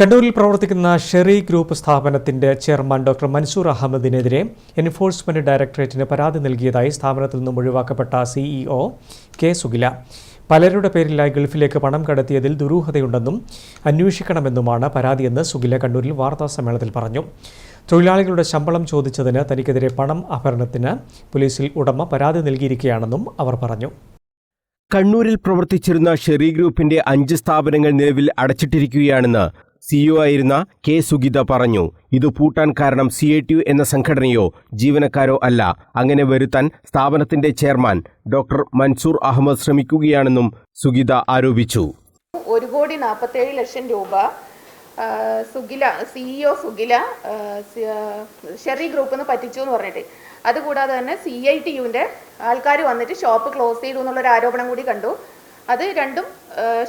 കണ്ണൂരിൽ പ്രവർത്തിക്കുന്ന Sherry group സ്ഥാപനത്തിന്റെ ചെയർമാൻ ഡോക്ടർ മൻസൂർ അഹമ്മദിനെതിരെ എൻഫോഴ്സ്മെന്റ് ഡയറക്ടറേറ്റിന് പരാതി നൽകിയതായി സ്ഥാപനത്തിൽ നിന്നും ഒഴിവാക്കപ്പെട്ട സിഇഒ കെ സുഗില. പലരുടെ പേരിലായി ഗൾഫിലേക്ക് പണം കടത്തിയതിൽ ദുരൂഹതയുണ്ടെന്നും അന്വേഷിക്കണമെന്നുമാണ് പരാതിയെന്ന് സുഗില കണ്ണൂരിൽ വാർത്താ സമ്മേളനത്തിൽ പറഞ്ഞു. തൊഴിലാളികളുടെ ശമ്പളം ചോദിച്ചതിന് തനിക്കെതിരെ പണം അപഹരണത്തിന് പോലീസിൽ ഉടമ പരാതി നൽകിയിരിക്കുകയാണെന്നും അവർ പറഞ്ഞു. കണ്ണൂരിൽ പ്രവർത്തിച്ചിരുന്ന ഷെറി ഗ്രൂപ്പിന്റെ അഞ്ച് സ്ഥാപനങ്ങൾ നിലവിൽ അടച്ചിട്ടിരിക്കുകയാണെന്ന് സിഇഒ ആയിരുന്ന കെ സുഗിത പറഞ്ഞു ഇത് പൂട്ടാൻ കാരണം സി ഐ ടി യു എന്ന സംഘടനയോ ജീവനക്കാരോ അല്ല. അങ്ങനെ വരുത്താൻ സ്ഥാപനത്തിന്റെ ചെയർമാൻ ഡോക്ടർ മൻസൂർ അഹമ്മദ് ശ്രമിക്കുകയാണെന്നും സുഗിത ആരോപിച്ചു. ഒരു കോടി നാൽപ്പത്തേഴ് ലക്ഷം രൂപ സുഗില സിഇഒ സുഗില ഷെറി ഗ്രൂപ്പിൽ നിന്ന് പറ്റിച്ചു എന്ന് പറഞ്ഞിട്ട്. അതുകൂടാതെ തന്നെ സി ഐ ടി യുവിന്റെ ആൾക്കാർ വന്നിട്ട് ഷോപ്പ് ക്ലോസ് ചെയ്തു എന്നുള്ളൊരു ആരോപണം കൂടി കണ്ടു. അത് രണ്ടും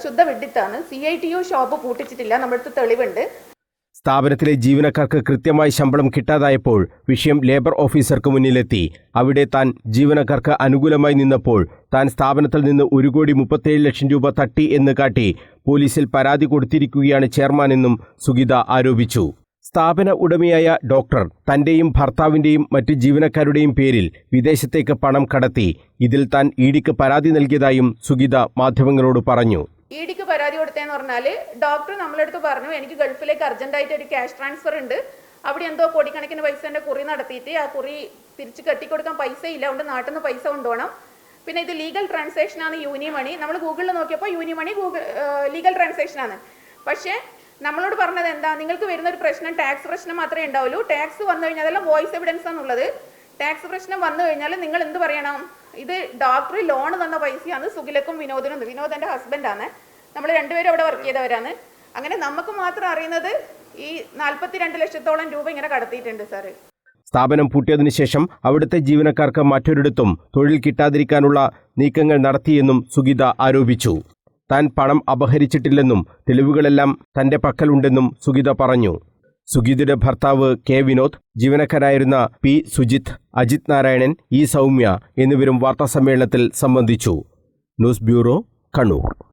ശുദ്ധ വിഡിത്താണ് C I T U shop പൂട്ടിച്ചിട്ടില്ല. നമ്മുടെ തെളിവുണ്ട്. സ്ഥാപനത്തിലെ ജീവനക്കാർക്ക് കൃത്യമായി ശമ്പളം കിട്ടാതായപ്പോൾ വിഷയം ലേബർ ഓഫീസർക്ക് മുന്നിലെത്തി. അവിടെ താൻ ജീവനക്കാർക്ക് അനുകൂലമായി നിന്നപ്പോൾ താൻ സ്ഥാപനത്തിൽ നിന്ന് ഒരു കോടി മുപ്പത്തേഴ് ലക്ഷം രൂപ തട്ടി എന്ന് കാട്ടി പോലീസിൽ പരാതി കൊടുത്തിരിക്കുകയാണ് ചെയർമാനെന്നും സുഗിത ആരോപിച്ചു. സ്ഥാപന ഉടമയായ ഡോക്ടർ തന്റെയും ഭർത്താവിന്റെയും മറ്റ് ജീവനക്കാരുടെയും പേരിൽ വിദേശത്തേക്ക് പണം കടത്തി. ഇതിൽ താൻ ഇഡിക്ക് പരാതി നൽകിയതായും സുഗിത മാധ്യമങ്ങളോട് പറഞ്ഞു. ഇഡിക്ക് പരാതി കൊടുത്തതെന്ന് പറഞ്ഞാൽ ഡോക്ടർ നമ്മളടുത്ത് പറഞ്ഞു എനിക്ക് ഗൾഫിലേക്ക് അർജന്റായിട്ട് ഒരു ക്യാഷ് ട്രാൻസ്ഫർ ഉണ്ട്. അവിടെ എന്തോ കോടിക്കണക്കിന് പൈസ എന്റെ കുറി നടത്തിയിട്ട് ആ കുറി തിരിച്ച് കെട്ടിക്കൊടുക്കാൻ പൈസ ഇല്ല അതുകൊണ്ട് നാട്ടിൽ നിന്ന് പൈസ കൊണ്ടുപോകണം. പിന്നെ ഇത് ലീഗൽ ട്രാൻസാക്ഷൻ ആണ് യൂനി മണി നമ്മൾ ഗൂഗിളിൽ നോക്കിയപ്പോൾ Unimoney Google legal transaction ആണ് പക്ഷേ നമ്മളോട് പറഞ്ഞത് എന്താ? നിങ്ങൾക്ക് വരുന്ന ഒരു പ്രശ്നം ടാക്സ് പ്രശ്നം മാത്രമേ ഉണ്ടാവുള്ളൂ. ടാക്സ് വന്നു കഴിഞ്ഞാൽ അതെല്ലാം വോയിസ് എവിഡൻസ് ആണുള്ളത് ടാക്സ് പ്രശ്നം വന്നു കഴിഞ്ഞാൽ നിങ്ങൾ എന്ത് പറയണം? ഇത് ഡോക്ടർ ലോൺ തന്ന പൈസയാണ് സുഖിലക്കും വിനോദിനും വിനോദ് എന്റെ ഹസ്ബൻഡാണ് നമ്മൾ രണ്ടുപേരും അവിടെ വർക്ക് ചെയ്തവരാണ്. അങ്ങനെ നമുക്ക് മാത്രം അറിയുന്നത് ഈ നാൽപ്പത്തിരണ്ട് ലക്ഷത്തോളം രൂപ ഇങ്ങനെ കടത്തിയിട്ടുണ്ട് സാറ് സ്ഥാപനം പൂട്ടിയതിനു ശേഷം അവിടുത്തെ ജീവനക്കാർക്ക് മറ്റൊരിടത്തും തൊഴിൽ കിട്ടാതിരിക്കാനുള്ള നീക്കങ്ങൾ നടത്തിയെന്നും സുഗിത ആരോപിച്ചു. താൻ പണം അപഹരിച്ചിട്ടില്ലെന്നും തെളിവുകളെല്ലാം തന്റെ പക്കലുണ്ടെന്നും സുഗിത പറഞ്ഞു. സുഗീതയുടെ ഭർത്താവ് കെ വിനോദ് ജീവനക്കാരായിരുന്ന പി സുജിത് അജിത് നാരായണൻ ഇ സൗമ്യ എന്നിവരും വാർത്താസമ്മേളനത്തിൽ സംബന്ധിച്ചു. News bureau Kannur.